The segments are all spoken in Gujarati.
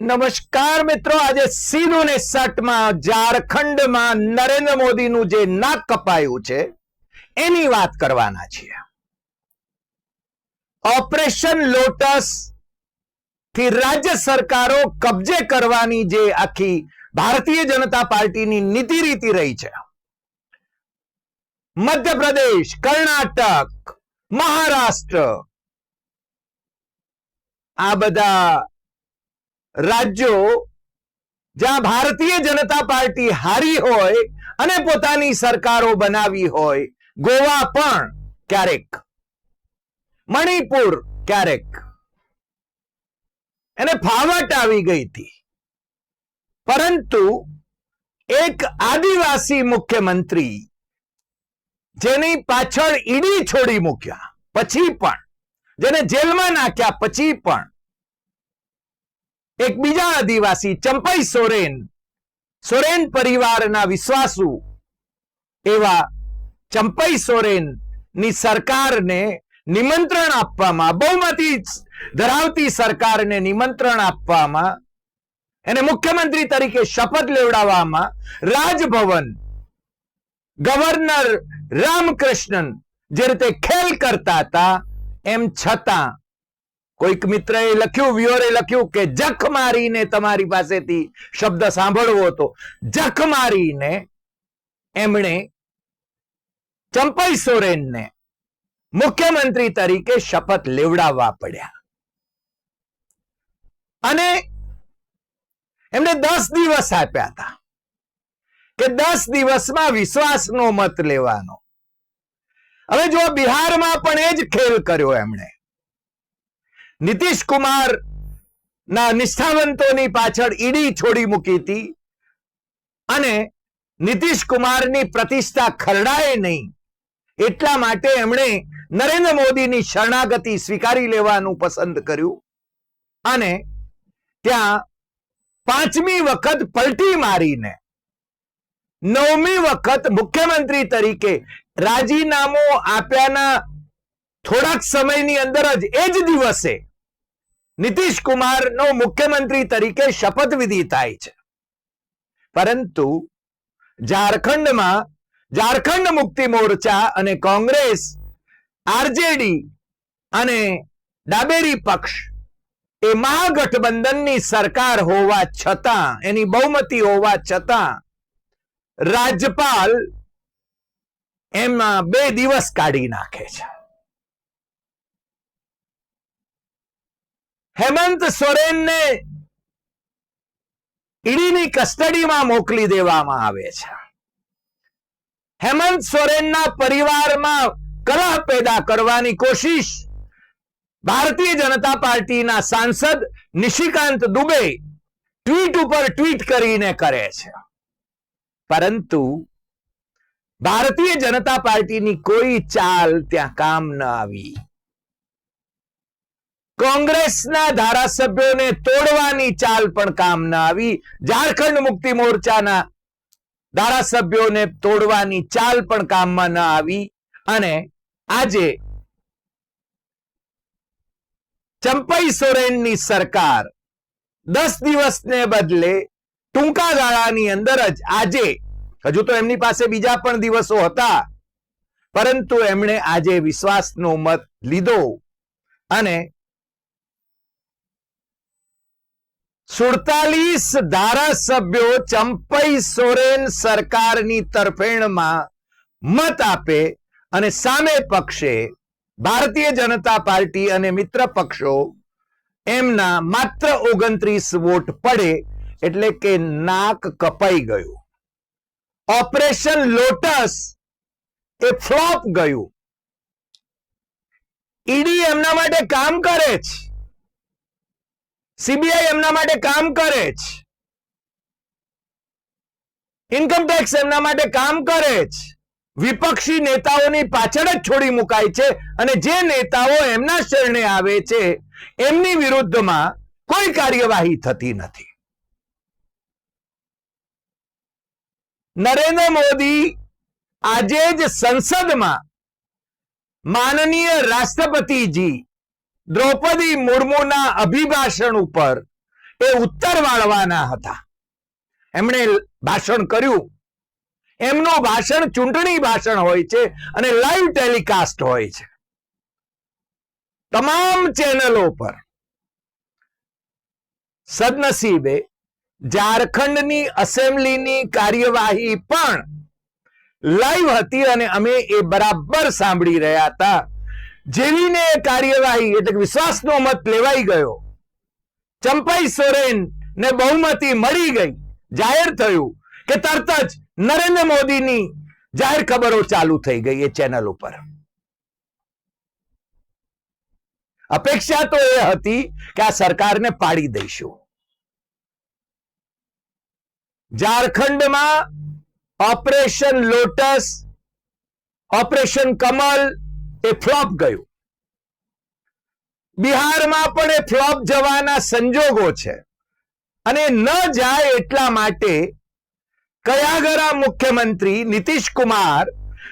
નમસ્કાર મિત્રો, આજે સીધું ને સટમાં ઝારખંડમાં નરેન્દ્ર મોદીનું જે નાક કપાયું છે, એની વાત કરવાના છીએ. ઓપરેશન લોટસથી રાજ્ય સરકારો કબજે કરવાની જે આખી ભારતીય જનતા પાર્ટીની નીતિ રીતિ રહી છે. મધ્યપ્રદેશ, કર્ણાટક, મહારાષ્ટ્ર, આ બધા રાજ્યો જ્યાં ભારતીય જનતા પાર્ટી હારી હોય અને પોતાની સરકારો બનાવી હોય, ગોવા પણ ક્યારેક, મણિપુર ક્યારેક. એને ફાવટ આવી ગઈ હતી. પરંતુ એક આદિવાસી મુખ્યમંત્રી જેની પાછળ ઈડી છોડી મૂક્યા, પછી પણ, જેને જેલમાં નાખ્યા, પછી પણ એક બીજા આદિવાસી ચંપાઈ સોરેન. સોરેન પરિવારના વિશ્વાસુ એવા ચંપાઈ સોરેનની સરકારને નિમંત્રણ આપવામાં, બહુમતી ધરાવતી સરકારને નિમંત્રણ આપવામાં, એને મુખ્યમંત્રી તરીકે શપથ લેવડાવવામાં રાજભવન ગવર્નર રામકૃષ્ણન જે રીતે ખેલ કરતા હતા, એમ છતાં કોઈક મિત્રએ લખ્યું વ્યુઅરે લખ્યું કે જખ મારીને તમારી પાસેથી શબ્દ સાંભળવો હતો. જખ મારીને એમણે ચંપાઈ સોરેનને મુખ્યમંત્રી તરીકે શપથ લેવડાવવા પડ્યા. અને એમને દસ દિવસ આપ્યા હતા કે દસ દિવસમાં વિશ્વાસનો મત લેવાનો. હવે જો બિહારમાં પણ એ જ ખેલ કર્યો એમણે નીતિશ કુમાર ના નિષ્ઠાવંતોની પાછળ ઈડી છોડી મૂકી હતી. અને નીતિશ કુમારની પ્રતિષ્ઠા ખરડાય નહીં. એટલા માટે એમણે નરેન્દ્ર મોદીની શરણાગતિ સ્વીકારી લેવાનું પસંદ કર્યું. અને ત્યાં પાંચમી વખત પલટી મારીને નવમી વખત મુખ્યમંત્રી તરીકે રાજીનામું આપ્યાના થોડાક સમયની અંદર જ એ જ દિવસે નીતિશ કુમારનો મુખ્યમંત્રી તરીકે શપથવિધિ થાય છે. પરંતુ ઝારખંડમાં ઝારખંડ મુક્તિ મોરચા અને કોંગ્રેસ, આરજેડી અને ડાબેરી પક્ષ એ મહાગઠબંધનની સરકાર હોવા છતાં, એની બહુમતી હોવા છતાં રાજ્યપાલ એમાં બે દિવસ કાઢી નાખે છે. હેમંત સોરેનને ઈડીની કસ્ટડીમાં મોકલી દેવામાં આવે છે. હેમંત સોરેનના પરિવારમાં કલહ પેદા કરવાની કોશિશ ભારતીય જનતા પાર્ટીના સાંસદ નિશિકાંત દુબે ટ્વીટ ઉપર ટ્વીટ કરીને કરે છે. પરંતુ ભારતીય જનતા પાર્ટીની કોઈ ચાલ ત્યાં કામ ન આવી. કોંગ્રેસના ધારાસભ્યોને તોડવાની ચાલ પણ કામ ન આવી. ઝારખંડ મુક્તિ મોરચાના ધારાસભ્યોને તોડવાની ચાલ પણ કામમાં ના આવી. અને આજે ચંપાઈ સોરેનની સરકાર દસ દિવસને બદલે ટૂંકા ગાળાની અંદર જ આજે, હજુ તો એમની પાસે બીજા પણ દિવસો હતા, પરંતુ એમણે આજે વિશ્વાસનો મત લીધો. અને સુડતાલીસ ધારાસભ્યો ચંપઈ સોરેન સરકારની તરફેણમાં મત આપે અને સામે પક્ષે ભારતીય જનતા પાર્ટી અને મિત્ર પક્ષો એમના માત્ર ઓગણત્રીસ વોટ પડે એટલે કે નાક કપાઈ ગયું. ઓપરેશન લોટસ એ ફ્લોપ ગયું. ઈડી એમના માટે કામ કરે છે સીબીઆઈ એમના માટે કામ કરે જ. ઇન્કમ એમના માટે કામ કરે જ. વિપક્ષી નેતાઓની પાછળ જ છોડી મુકાય છે અને જે નેતાઓ એમના શરણે આવે છે, એમની વિરુદ્ધમાં કોઈ કાર્યવાહી થતી નથી. નરેન્દ્ર મોદી આજે જ સંસદમાં માનનીય રાષ્ટ્રપતિજી દ્રૌપદી મુર્મુના અભિભાષણ ઉપર એ ઉત્તર વાળવાના હતા. એમણે ભાષણ કર્યું. એમનું ભાષણ ચૂંટણી ભાષણ હોય છે અને લાઈવ ટેલિકાસ્ટ હોય છે. તમામ ચેનલો પર સદનસીબે ઝારખંડની એસેમ્બલીની કાર્યવાહી પણ લાઈવ હતી અને અમે એ બરાબર સાંભળી રહ્યા હતા. જેવીને કાર્યવાહી એટલે વિશ્વાસનો મત લેવાઈ ગયો, ચંપાઈ સોરેન ને બહુમતી મળી ગઈ. જાહેર થયું કે તરત જ નરેન્દ્ર મોદીની જાહેર ખબરો ચાલુ થઈ ગઈ એ ચેનલ ઉપર. અપેક્ષા તો એ હતી કે આ સરકારને પાડી દઈશું. ઝારખંડમાં ઓપરેશન લોટસ, ઓપરેશન કમલ એ ફ્લોપ ગયું. બિહારમાં પણ એ ફ્લોપ જવાના સંજોગો છે. અને ન જાય એટલા માટે કયાગરા મુખ્યમંત્રી નીતિશ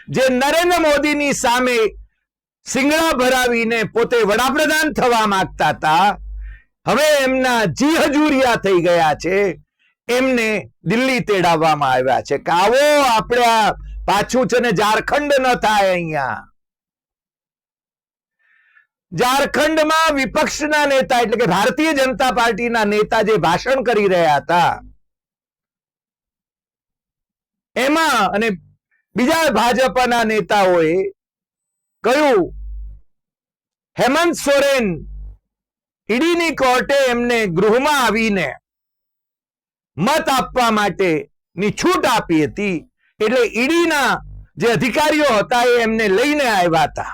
જે નરેન્દ્ર મોદીની સામે સિંગડા ભરાવીને પોતે વડાપ્રધાન થવા માંગતા હતા, હવે એમના જી હજુરિયા થઈ ગયા છે. એમને દિલ્હી તેડાવવામાં આવ્યા છે. કે આવો આપણે પાછું છે ને ઝારખંડ ન થાય અહીંયા. ઝારખંડમાં વિપક્ષના નેતા એટલે કે ભારતીય જનતા પાર્ટીના નેતા જે ભાષણ કરી રહ્યા હતા, એમાં અને બીજા ભાજપના નેતાઓએ કહ્યું, હેમંત સોરેન ઈડીની કોર્ટે એમને ગૃહમાં આવીને મત આપવા માટેની છૂટ આપી હતી, એટલે ઈડીના જે અધિકારીઓ હતા એ એમને લઈને આવ્યા હતા.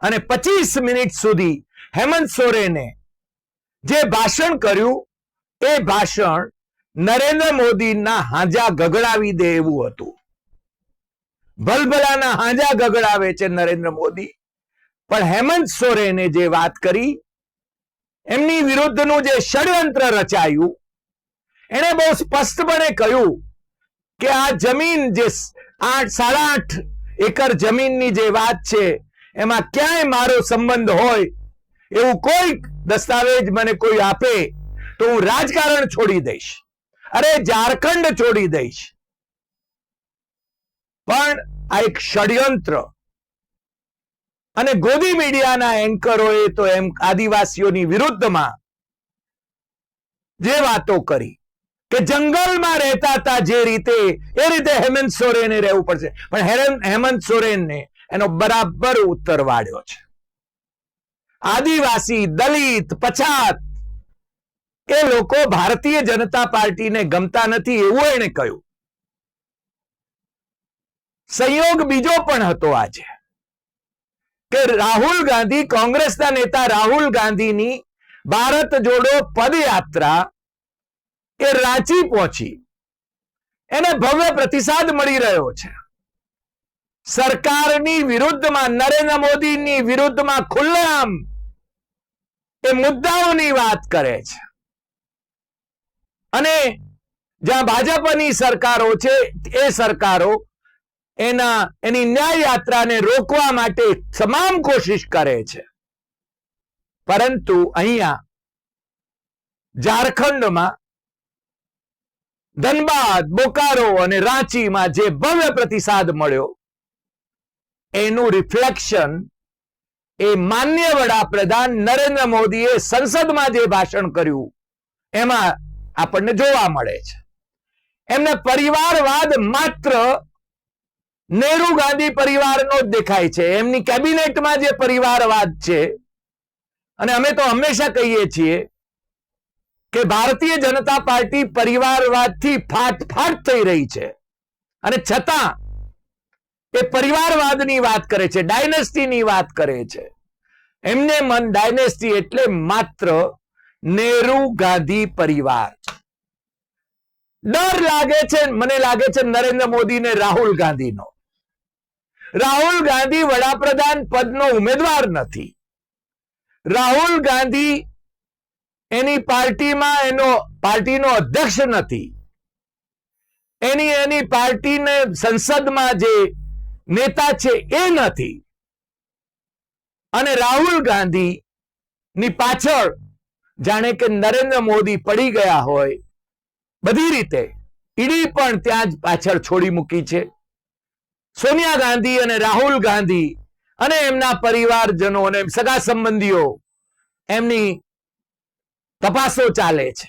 અને પચીસ મિનિટ સુધી હેમંત સોરેને જે ભાષણ કર્યું, એ ભાષણ નરેન્દ્ર મોદીના હાજા ગગડાવી દે એવું હતું. ભલભલાના હાજા ગગડાવે છે નરેન્દ્ર મોદી. પણ હેમંત સોરેને જે વાત કરી, એમની વિરુદ્ધનું જે ષડયંત્ર રચાયું, એણે બહુ સ્પષ્ટપણે કહ્યું કે આ જમીન જે આઠ, સાડા આઠ એકર જમીનની જે વાત છે એમાં ક્યાંય મારો સંબંધ હોય, એવું કોઈ દસ્તાવેજ મને કોઈ આપે, તો હું રાજકારણ છોડી દઈશ. અરે ઝારખંડ છોડી દઈશ. પણ આ એક ષડયંત્ર. અને ગોદી મીડિયાના એન્કરોએ તો એમ આદિવાસીઓની વિરુદ્ધમાં જે વાતો કરી, કે જંગલમાં રહેતા હતા જે રીતે, એ રીતે હેમંત સોરેને રહેવું પડશે. પણ હેમંત સોરેનને એનો બરાબર ઉત્તર વાળ્યો છે. આદિવાસી, દલિત, પછાત, એ લોકો ભારતીય જનતા પાર્ટીને ગમતા નથી એવું એણે કહ્યું. સંયોગ બીજો પણ હતો આજે, કે રાહુલ ગાંધી કોંગ્રેસના નેતા રાહુલ ગાંધીની ભારત જોડો પદયાત્રા એ રાંચી પહોંચી. એને ભવ્ય પ્રતિસાદ મળી રહ્યો છે. સરકારની વિરુદ્ધમાં નરેન્દ્ર મોદીની વિરુદ્ધમાં ખુલ્લામ એ મુદ્દાઓની વાત કરે છે. અને જ્યાં ભાજપની સરકારો છે, એ સરકારો એના, એની ન્યાય યાત્રાને રોકવા માટે તમામ કોશિશ કરે છે. પરંતુ અહીંયા ઝારખંડમાં ધનબાદ, બોકારો અને રાંચીમાં જે ભવ્ય પ્રતિસાદ મળ્યો એનું રિફ્લેક્શન એ માન્ય વડાપ્રધાન નરેન્દ્ર મોદીએ સંસદમાં જે ભાષણ કર્યું, એમાં આપણને જોવા મળે છે. એમને પરિવારવાદ માત્ર નેહરુ ગાંધી પરિવારનો જ દેખાય છે, એમની કેબિનેટમાં જે પરિવારવાદ છે, અને અમે તો હંમેશા કહીએ છીએ કે ભારતીય જનતા પાર્ટી પરિવારવાદથી ફાટ ફાટ થઈ રહી છે. અને છતાં એ પરિવારવાદની વાત કરે છે, ડાયનેસ્ટીની વાત કરે છે. એમને મન ડાયનેસ્ટી એટલે માત્ર નેહરુ ગાંધી પરિવાર. ડર લાગે છે, મને લાગે છે નરેન્દ્ર મોદી ને રાહુલ ગાંધીનો. રાહુલ ગાંધી વડાપ્રધાન પદનો ઉમેદવાર નથી. રાહુલ ગાંધી એની પાર્ટીમાં એનો, પાર્ટીનો અધ્યક્ષ નથી. એની એની પાર્ટીને સંસદમાં જે નેતા છે એ નથી. અને રાહુલ ગાંધી ની પાછળ જાણે કે નરેન્દ્ર મોદી પડી ગયા હોય, બધી રીતે ઈડી પણ ત્યાં જ પાછળ છોડી મૂકી છે. સોનિયા ગાંધી અને રાહુલ ગાંધી અને એમના પરિવારજનો અને સગા સંબંધીઓ એમની તપાસો ચાલે છે.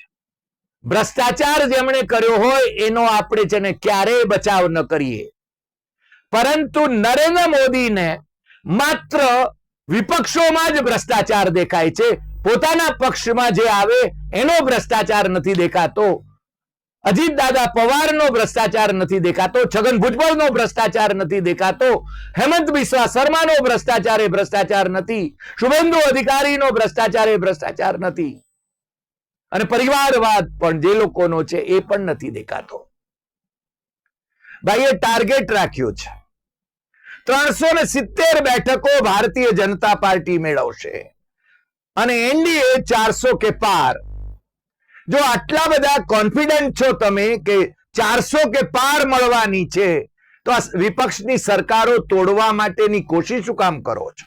ભ્રષ્ટાચાર જેમણે કર્યો હોય એનો આપણે છે ને ક્યારેય બચાવ ન કરીએ. પરંતુ નરેન્દ્ર મોદીને માત્ર વિપક્ષોમાં જ ભ્રષ્ટાચાર દેખાય છે. પોતાના પક્ષમાં જે આવે, એનો ભ્રષ્ટાચાર નથી દેખાતો. અજીત દાદા પવારનો ભ્રષ્ટાચાર નથી દેખાતો. છગન ભુજબળનો ભ્રષ્ટાચાર નથી દેખાતો. હેમંત બિસ્વા શર્માનો ભ્રષ્ટાચાર એ ભ્રષ્ટાચાર નથી. શુભેન્દુ અધિકારીનો ભ્રષ્ટાચાર એ ભ્રષ્ટાચાર નથી. અને પરિવારવાદ પણ જે લોકોનો છે, એ પણ નથી દેખાતો. ભાઈએ ટાર્ગેટ રાખ્યો છે. ત્રણસો ને સિત્તેર બેઠકો ભારતીય જનતા પાર્ટી મેળવશે. અને એનડીએ ચારસો કે પાર. જો આટલા બધા કોન્ફિડન્ટ છો તમે કે ચારસો કે પાર મળવાની છે, તો આ વિપક્ષની સરકારો તોડવા માટેની કોશિશ શું કામ કરો છો?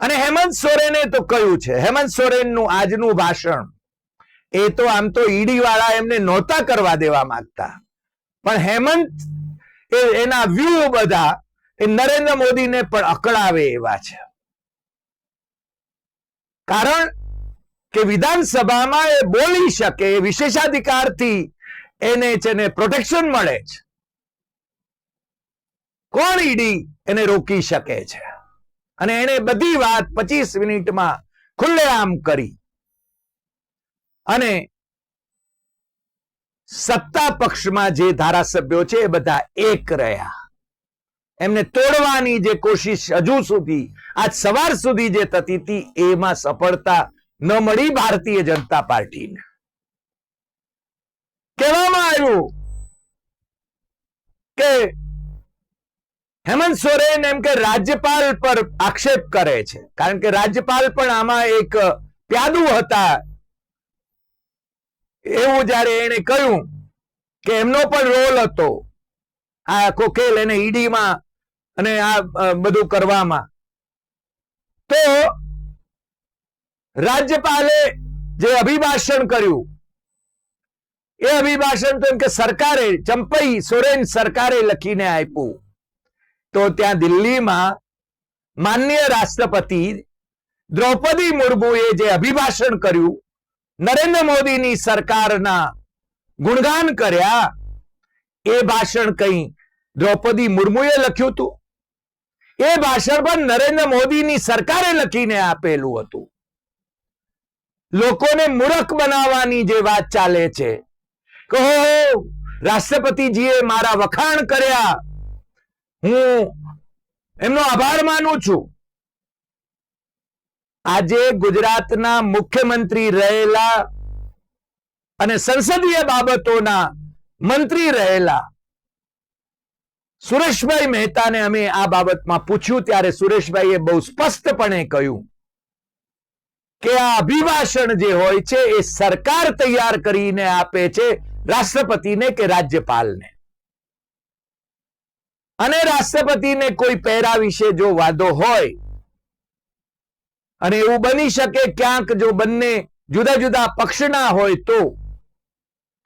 અને હેમંત સોરેને તો કહ્યું છે, હેમંત સોરેનનું આજનું ભાષણ, એ તો આમ તો ઈડી વાળા એમને નહોતા કરવા દેવા માંગતા. પણ હેમંત એ એના વ્યૂ બધા એ નરેન્દ્ર મોદીને પણ અકળાવે એવા છે. કારણ કે વિધાનસભામાં એ બોલી શકે વિશેષાધિકારથી એને છે ને પ્રોટેક્શન મળે છે. કોણ ઈડી એને રોકી શકે છે? અને એને બધી વાત પચીસ મિનિટમાં ખુલ્લેઆમ કરી. અને સત્તા પક્ષમાં જે ધારાસભ્યો છે એ બધા એક રહ્યા. એમને તોડવાની જે કોશિશ હજુ સુધી, આજ સવાર સુધી જે થતી હતી, એમાં સફળતા ન મળી ભારતીય જનતા પાર્ટીને. કહેવામાં આવ્યું કે હેમંત સોરેન એમ કે રાજ્યપાલ પર આક્ષેપ કરે છે. કારણ કે રાજ્યપાલ પણ આમાં એક પ્યાદુ હતા એવું જ્યારે એને કહ્યું કે એમનો પણ રોલ હતો આ ખેલ એને ઈડીમાં અને આ બધું કરવામાં. તો રાજ્યપાલે જે અભિભાષણ કર્યું, એ અભિભાષણ તો એમ કે સરકારે, ચંપઈ સોરેન સરકારે લખીને આપ્યું. તો ત્યાં દિલ્હીમાં માન્ય રાષ્ટ્રપતિ દ્રૌપદી મુર્મુએ જે અભિભાષણ કર્યું નરેન્દ્ર મોદીની સરકારના ગુણગાન કર્યા, એ ભાષણ કઈ દ્રૌપદી મુર્મુએ લખ્યું હતું? એ ભાષણ પણ નરેન્દ્ર મોદીની સરકારે લખીને આપેલું હતું. લોકોને મૂરખ બનાવવાની જે વાત ચાલે છે, કહો રાષ્ટ્રપતિજીએ મારા વખાણ કર્યા, હું એમનો આભાર માનું છું. આજે ગુજરાતના મુખ્યમંત્રી રહેલા અને સંસદીય બાબતોના મંત્રી રહેલા સુરેશભાઈ મહેતાને અમે આ બાબતમાં પૂછ્યું ત્યારે સુરેશભાઈએ બહુ સ્પષ્ટપણે કહ્યું કે આ અભિભાષણ જે હોય છે એ સરકાર તૈયાર કરીને આપે છે રાષ્ટ્રપતિને કે રાજ્યપાલને. અને રાષ્ટ્રપતિને કોઈ પહેરા વિશે જો વાદો હોય અને એવું બની શકે ક્યાંક જો બંને જુદા જુદા પક્ષના હોય તો.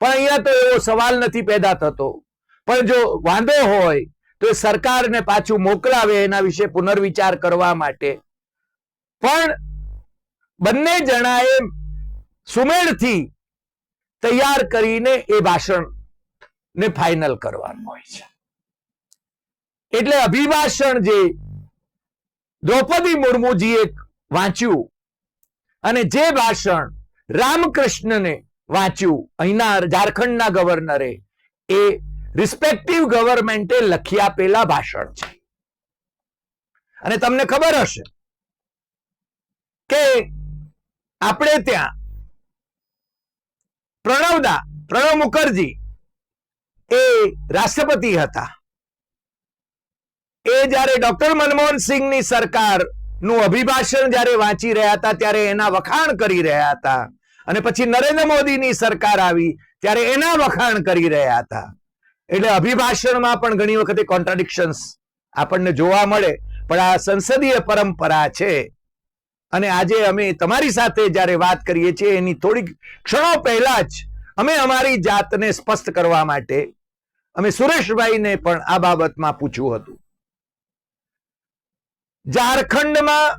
પણ અહીંયા તો એવો સવાલ નથી પેદા થતો. પણ જો વાંધો હોય તો સરકારને પાછું મોકલાવે એના વિશે પુનર્વિચાર કરવા માટે. પણ બંને જણાએ સુમેળથી તૈયાર કરીને એ ભાષણ ને ફાઇનલ કરવાનું હોય છે. એટલે અભિભાષણ જે દ્રૌપદી મુર્મુજીએ વાંચ્યું. અને જે ભાષણ રામકૃષ્ણને વાંચ્યું, અહીંના ઝારખંડના ગવર્નરે, એ રિસ્પેક્ટિવ ગવર્મેન્ટે લખી આપેલા ભાષણ છે. અને તમને ખબર હશે કે આપણે ત્યાં પ્રણવદા પ્રણવ મુખર્જી એ રાષ્ટ્રપતિ હતા. એ જ્યારે ડોક્ટર મનમોહન સિંહની સરકાર નું અભિભાષણ જ્યારે વાંચી રહ્યા હતા, ત્યારે એના વખાણ કરી રહ્યા હતા. અને પછી નરેન્દ્ર મોદીની સરકાર આવી, ત્યારે એના વખાણ કરી રહ્યા હતા. એટલે અભિભાષણમાં પણ ઘણી વખતે કોન્ટ્રાડિક્શન્સ આપણને જોવા મળે, પણ આ સંસદીય પરંપરા છે. અને આજે અમે તમારી સાથે જ્યારે વાત કરીએ છીએ, એની થોડીક ક્ષણો પહેલા જ અમે અમારી જાતને સ્પષ્ટ કરવા માટે, અમે સુરેશભાઈને પણ આ બાબતમાં પૂછ્યું હતું. ઝારખંડમાં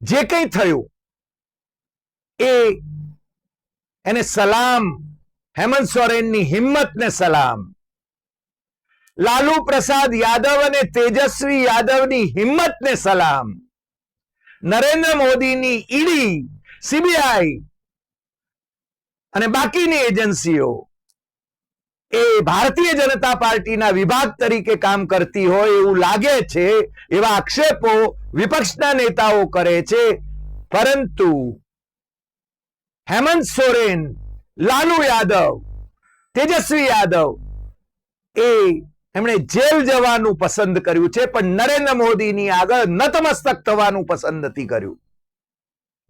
જે કંઈ થયું, એ એને સલામ, હેમંત સોરેનની હિંમતને સલામ. લાલુ પ્રસાદ યાદવ અને તેજસ્વી યાદવની હિંમતને સલામ. નરેન્દ્ર મોદીની ઈડી, સીબીઆઈ અને બાકીની એજન્સીઓ. એ ભારતીય જનતા પાર્ટીના વિભાગ તરીકે કામ કરતી હોય એવું લાગે છે, એવા આક્ષેપો વિપક્ષના નેતાઓ કરે છે. પરંતુ હેમંત સોરેન, લાલુ યાદવ, તેજસ્વી યાદવ એ એમણે જેલ જવાનું પસંદ કર્યું છે, પણ નરેન્દ્ર મોદીની આગળ નતમસ્તક થવાનું પસંદ નથી કર્યું.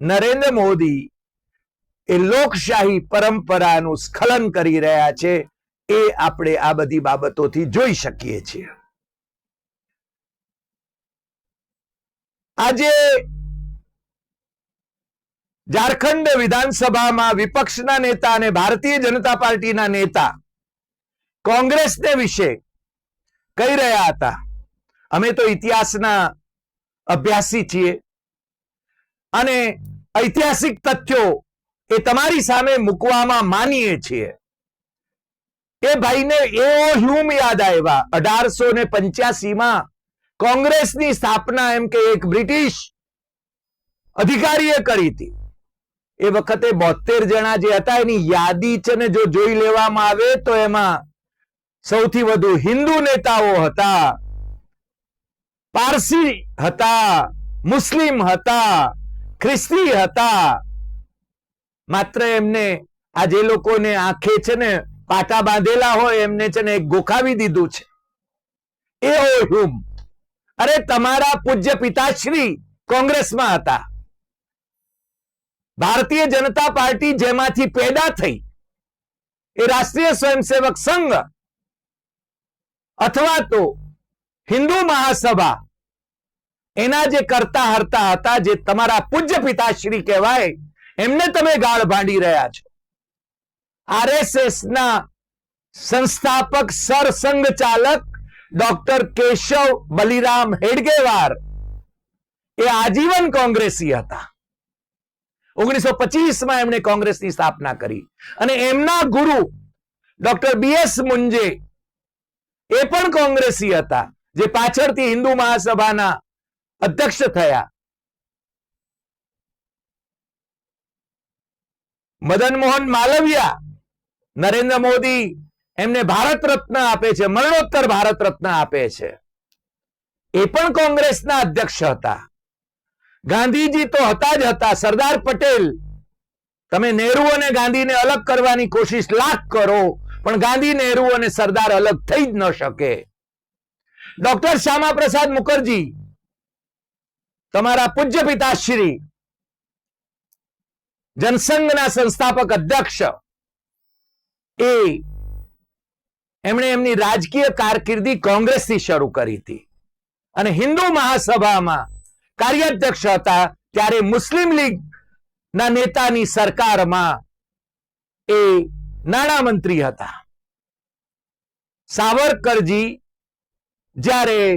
નરેન્દ્ર મોદી એ લોકશાહી પરંપરાનું સ્ખલન કરી રહ્યા છે. એ આપણે આ બધી બાબતોથી જોઈ શકીએ છીએ. આજે ઝારખંડ વિધાનસભામાં વિપક્ષના નેતા અને ભારતીય જનતા પાર્ટીના નેતા કોંગ્રેસને વિશે કહી રહ્યા હતા. અમે તો ઇતિહાસના અભ્યાસી છીએ અને ઐતિહાસિક તથ્યો એ તમારી સામે મૂકવામાં માનીએ છીએ. એ ભાઈને એવો હ્યુમ યાદ આવ્યા. અઢારસો ને પંચ્યાસીમાં કોંગ્રેસની સ્થાપના એમ કે એક બ્રિટિશ અધિકારીએ કરી હતી. એ વખતે બોતેર જણા જે હતા એની યાદી છે ને જો જોઈ લેવામાં આવે તો એમાં સૌથી વધુ હિન્દુ નેતાઓ હતા. પારસી હતા, મુસ્લિમ હતા, ખ્રિસ્તી હતા. માત્ર એમને આ જે લોકોને આંખે છે ને પાટા બાંધેલા હોય, એમને છે ને ગોખાવી દીધું છે. એ હુમ. અરે તમારા પૂજ્ય પિતાશ્રી કોંગ્રેસમાં હતા. ભારતીય જનતા પાર્ટી જેમાંથી પેદા થઈ, એ રાષ્ટ્રીય સ્વયંસેવક સંઘ અથવા તો હિન્દુ મહાસભા, એના જે કરતા હરતા હતા, જે તમારા પૂજ્ય પિતાશ્રી કહેવાય, એમને તમે ગાળ ભાંડી રહ્યા છો. આરએસએસ ના સંસ્થાપક, સરસંઘ ચાલક ડોક્ટર કેશવ બલિરામ હેડગેવાર એ આજીવન કોંગ્રેસી હતા. ઓગણીસો પચીસમાં એમણે કોંગ્રેસની સ્થાપના કરી અને એમના ગુરુ ડોક્ટર બીએસ મુંજે એ પણ કોંગ્રેસી હતા, જે પાછળથી હિન્દુ મહાસભાના અધ્યક્ષ થયા. મદન મોહન માલવિયા નરેન્દ્ર મોદી એમને ભારત રત્ન આપે છે, મરણોત્તર ભારત રત્ન આપે છે. એ પણ કોંગ્રેસના અધ્યક્ષ હતા. ગાંધીજી તો હતા જ હતા. સરદાર પટેલ, તમે નહેરુ અને ગાંધીને અલગ કરવાની કોશિશ લાખ કરો, પણ ગાંધી, નહેરુ અને સરદાર અલગ થઈ જ ન શકે. ડોક્ટર શ્યામા પ્રસાદ મુખર્જી, તમારા પૂજ્ય પિતાશ્રી, જનસંઘના સંસ્થાપક અધ્યક્ષ એ. એમણે એમની રાજકીય કારકિર્દી કોંગ્રેસથી શરૂ કરી હતી. અને હિન્દુ મહાસભામાં કાર્યાધ્યક્ષ હતા ત્યારે મુસ્લિમ લીગ ના નેતાની સરકારમાં એ નાણામંત્રી હતા. સાવરકરજી જ્યારે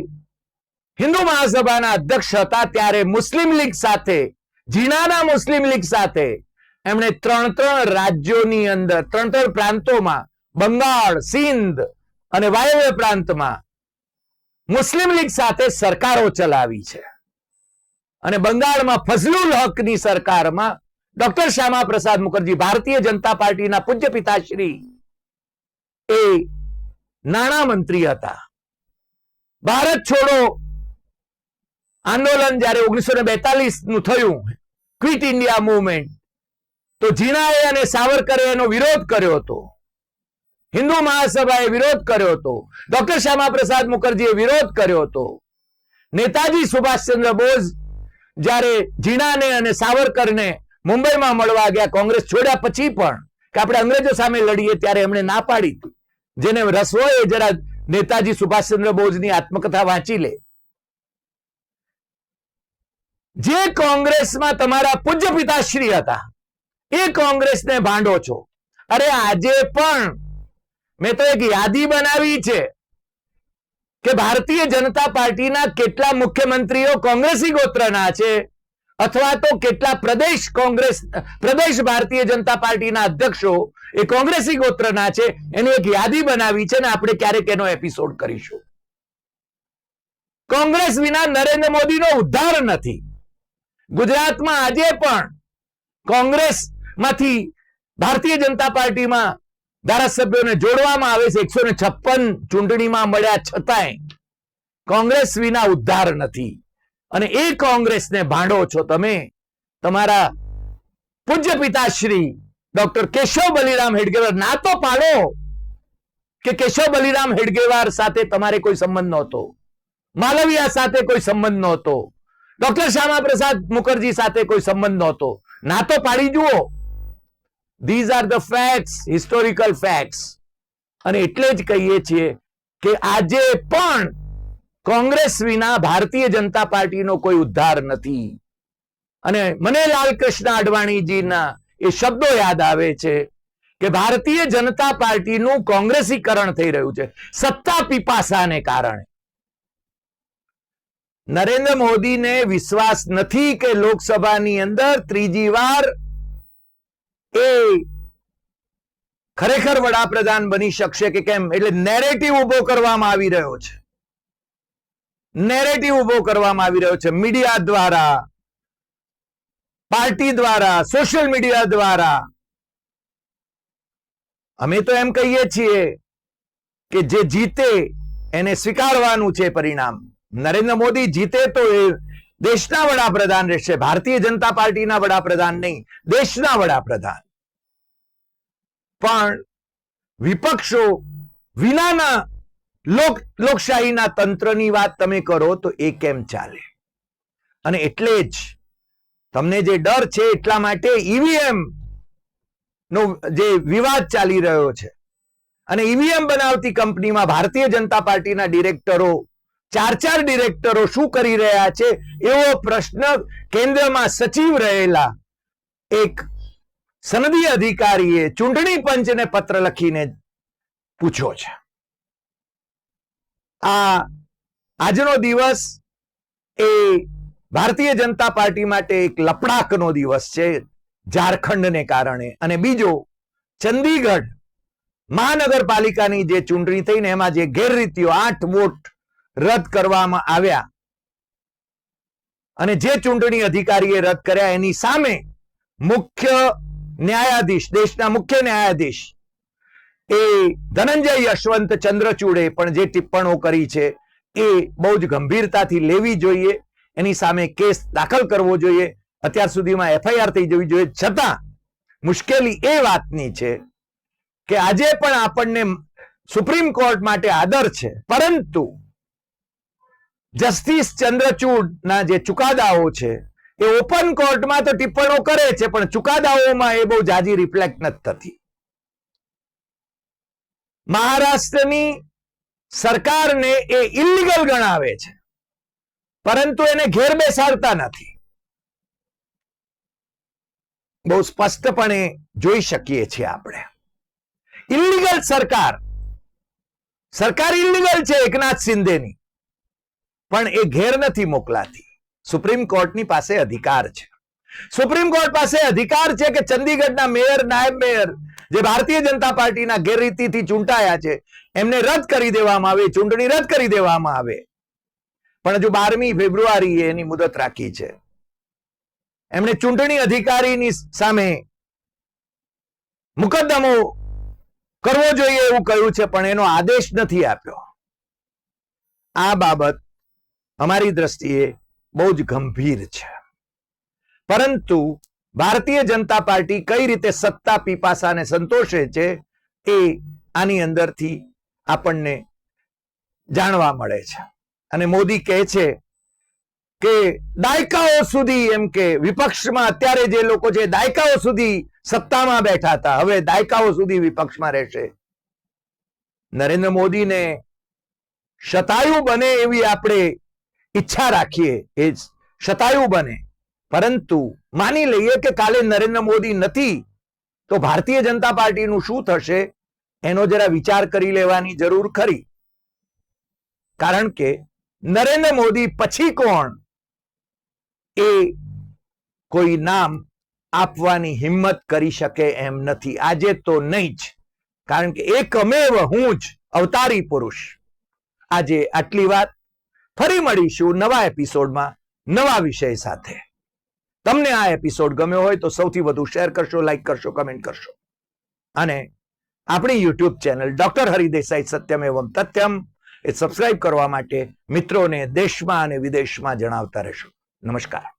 હિન્દુ મહાસભાના અધ્યક્ષ હતા ત્યારે મુસ્લિમ લીગ સાથે, જીનાના મુસ્લિમ લીગ સાથે એમણે ત્રણ ત્રણ રાજ્યોની અંદર, ત્રણ ત્રણ પ્રાંતોમાં, બંગાળ, સિંધ અને વાયવ્ય પ્રાંતમાં મુસ્લિમ લીગ સાથે સરકારો ચલાવી છે. અને બંગાળમાં ફઝલુલ હકની સરકારમાં ડોક્ટર શ્યામા પ્રસાદ મુખર્જી, ભારતીય જનતા પાર્ટીના પૂજ્ય પિતાશ્રી એ નાણામંત્રી હતા. ભારત છોડો આંદોલન જ્યારે ઓગણીસો નું થયું, ક્વિટ ઇન્ડિયા મુવમેન્ટ તો જીણાએ અને સાવરકરે એનો વિરોધ કર્યો હતો. હિન્દુ મહાસભાએ વિરોધ કર્યો હતો. ડોક્ટર શ્યામાપ્રસાદ મુખર્જીએ વિરોધ કર્યો હતો. નેતાજી સુભાષચંદ્ર બોઝ જ્યારે જીણાને અને સાવરકરને મુંબઈમાં મળવા ગયા કોંગ્રેસ છોડ્યા પછી પણ, કે આપણે અંગ્રેજો સામે લડીએ ત્યારે એમણે ના પાડી. જેને રસ હોય જરા નેતાજી સુભાષચંદ્ર બોઝની આત્મકથા વાંચી લે. જે કોંગ્રેસમાં તમારા પૂજ્ય પિતાશ્રી હતા એ કોંગ્રેસને ભાંડો છો. અરે આજે પણ મેં તો એક યાદી બનાવી છે કે ભારતીય જનતા પાર્ટીના કેટલા મુખ્યમંત્રીઓ કોંગ્રેસી ગોત્રના છે અથવા તો કેટલા પ્રદેશ કોંગ્રેસ, પ્રદેશ ભારતીય જનતા પાર્ટીના અધ્યક્ષો એ કોંગ્રેસી ગોત્રના છે. એની એક યાદી બનાવી છે ને આપણે ક્યારેક એનો એપિસોડ કરીશું. કોંગ્રેસ વિના નરેન્દ્ર મોદીનો ઉદ્ધાર નથી. ગુજરાતમાં આજે પણ કોંગ્રેસ માંથી ભારતીય જનતા પાર્ટીમાં ધારાસભ્યોને જોડવામાં આવે છે એકસો ચૂંટણીમાં મળ્યા છતાંય કોંગ્રેસ વિના ઉદ્ધાર નથી. અને એ કોંગ્રેસને ભાંડો છો તમે. તમારા પૂજ્ય પિતાશ્રી ડોક્ટર કેશવ બલિરામ હેડગેવાર ના તો પાડો કે કેશવ બલિરામ હેડગેવાર સાથે તમારે કોઈ સંબંધ નહોતો. માલવિયા સાથે કોઈ સંબંધ નહોતો. ડોક્ટર શ્યામા પ્રસાદ મુખર્જી સાથે કોઈ સંબંધ નહોતો. ના તો પાડી જુઓ. These are the facts historical facts અને એટલે જ કહીએ છીએ કે આજે પણ કોંગ્રેસ વિના ભારતીય જનતા પાર્ટીનો કોઈ ઉદ્ધાર નથી. અને મને લાલકૃષ્ણ અડવાણીજીના એ શબ્દો યાદ આવે છે કે ભારતીય જનતા પાર્ટીનું કોંગ્રેસીકરણ થઈ રહ્યું છે, સત્તા પીપાસાને કારણે. નરેન્દ્ર મોદીને વિશ્વાસ નથી કે લોકસભાની અંદર ત્રીજી વાર એ ખરેખર વડાપ્રધાન બની શકશે કે કેમ? એટલે નેરેટિવ ઊભો કરવામાં આવી રહ્યો છે. નેરેટિવ ઊભો કરવામાં આવી રહ્યો છે. મીડિયા દ્વારા, પાર્ટી દ્વારા સોશિયલ મીડિયા દ્વારા. અમે તો એમ કહીએ છીએ કે જે જીતે એને સ્વીકારવાનું છે પરિણામ. નરેન્દ્ર મોદી જીતે તો એ દેશના વડાપ્રધાન રહેશે. ભારતીય જનતા પાર્ટીના વડાપ્રધાન નહીં, દેશના વડાપ્રધાન. પણ વિપક્ષો વિનાના લોક, લોકશાહીના તંત્રની વાત તમે કરો તો એ કેમ ચાલે? અને એટલે જ તમને જે ડર છે એટલા માટે ઈવીએમ નો જે વિવાદ ચાલી રહ્યો છે. અને ઈવીએમ બનાવતી કંપનીમાં ભારતીય જનતા પાર્ટીના ડિરેક્ટરો ચાર ચાર ડિરેક્ટરો શું કરી રહ્યા છે? એવો પ્રશ્ન કેન્દ્રમાં સચિવ રહેલા એક સનદી અધિકારીએ ચૂંટણી પંચને પત્ર લખીને પૂછ્યો છે. આ આજનો દિવસ એ ભારતીય જનતા પાર્ટી માટે એક લપડાકનો દિવસ છે ઝારખંડને કારણે. અને બીજો, ચંદીગઢ મહાનગરપાલિકાની જે ચૂંટણી થઈને એમાં જે ગેરરીતિઓ, આઠ વોટ રદ કરવામાં આવ્યા. અને જે ચૂંટણી અધિકારીએ રદ કર્યા એની સામે મુખ્ય ન્યાયાધીશ, દેશના મુખ્ય ન્યાયાધીશ એ ધનંજય યશવંત ચંદ્રચૂડે પણ જે ટિપ્પણો કરી છે એ બહુ જ ગંભીરતાથી લેવી જોઈએ. એની સામે કેસ દાખલ કરવો જોઈએ. અત્યાર સુધીમાં એફઆઈઆર થઈ જવી જોઈએ. છતાં મુશ્કેલી એ વાતની છે કે આજે પણ આપણને સુપ્રીમ કોર્ટ માટે આદર છે. પરંતુ જસ્ટિસ ચંદ્રચૂડના જે ચુકાદાઓ છે, એ ઓપન કોર્ટમાં તો ટિપ્પણો કરે છે, પણ ચુકાદાઓમાં એ બહુ જાજી રિફ્લેક્ટ નથી થતી. મહારાષ્ટ્રની સરકારને એ ઇલીગલ ગણાવે છે, પરંતુ એને ઘેર બેસાડતા નથી. બહુ સ્પષ્ટપણે જોઈ શકીએ છીએ આપણે. ઇલીગલ સરકાર સરકાર ઇલીગલ છે એકનાથ શિંદેની. પણ એ ઘેર નથી મોકલાતી. સુપ્રીમ કોર્ટની પાસે અધિકાર છે. સુપ્રીમ કોર્ટ પાસે અધિકાર છે કે ચંદીગઢના મેયર, નાયબ મેયર જે ભારતીય જનતા પાર્ટીના ગેરરીતિથી ચૂંટાયા છે, એમને રદ કરી દેવામાં આવે, ચૂંટણી રદ કરી દેવામાં આવે. પણ હજુ બારમી ફેબ્રુઆરી એની મુદત રાખી છે. એમણે ચૂંટણી અધિકારીની સામે મુકદ્દમો કરવો જોઈએ એવું કહ્યું છે, પણ એનો આદેશ નથી આપ્યો. આ બાબત અમારી દ્રષ્ટિએ બહુ જ ગંભીર છે. પરંતુ ભારતીય જનતા પાર્ટી કઈ રીતે સત્તા પીપાસાને સંતોષે છે એ આની અંદરથી આપણને જાણવા મળે છે. અને મોદી કહે છે કે દાયકાઓ સુધી એમ કે વિપક્ષમાં અત્યારે જે લોકો છે દાયકાઓ સુધી સત્તામાં બેઠા હતા. હવે દાયકાઓ સુધી વિપક્ષમાં રહેશે. નરેન્દ્ર મોદીને શતાયુ બને એવી આપણે ઈચ્છા રાખીએ એ શતાયુ બને. પરંતુ માની લઈએ કે કાલે નરેન્દ્ર મોદી નથી, તો ભારતીય જનતા પાર્ટીનું શું થશે? એનો જરા વિચાર કરી લેવાની જરૂર ખરી. કારણ કે નરેન્દ્ર મોદી પછી કોણ? એ કોઈ નામ આપવાની હિંમત કરી શકે એમ નથી. આજે તો નહીં જ. કારણ કે એકમેવ હું જ અવતારી પુરુષ. આજે આટલી વાત ફરી મળીશું નવા એપિસોડમાં નવા વિષય સાથે. તમને આ એપિસોડ ગમ્યો હોય તો સૌથી વધુ શેર કરશો, લાઈક કરશો, કમેન્ટ કરશો. અને આપણી યુટ્યુબ ચેનલ ડોક્ટર હરિદેસાઈ સત્યમ એવમ તથ્યમ એ સબસ્ક્રાઇબ કરવા માટે મિત્રોને દેશમાં અને વિદેશમાં જણાવતા રહેશો. નમસ્કાર.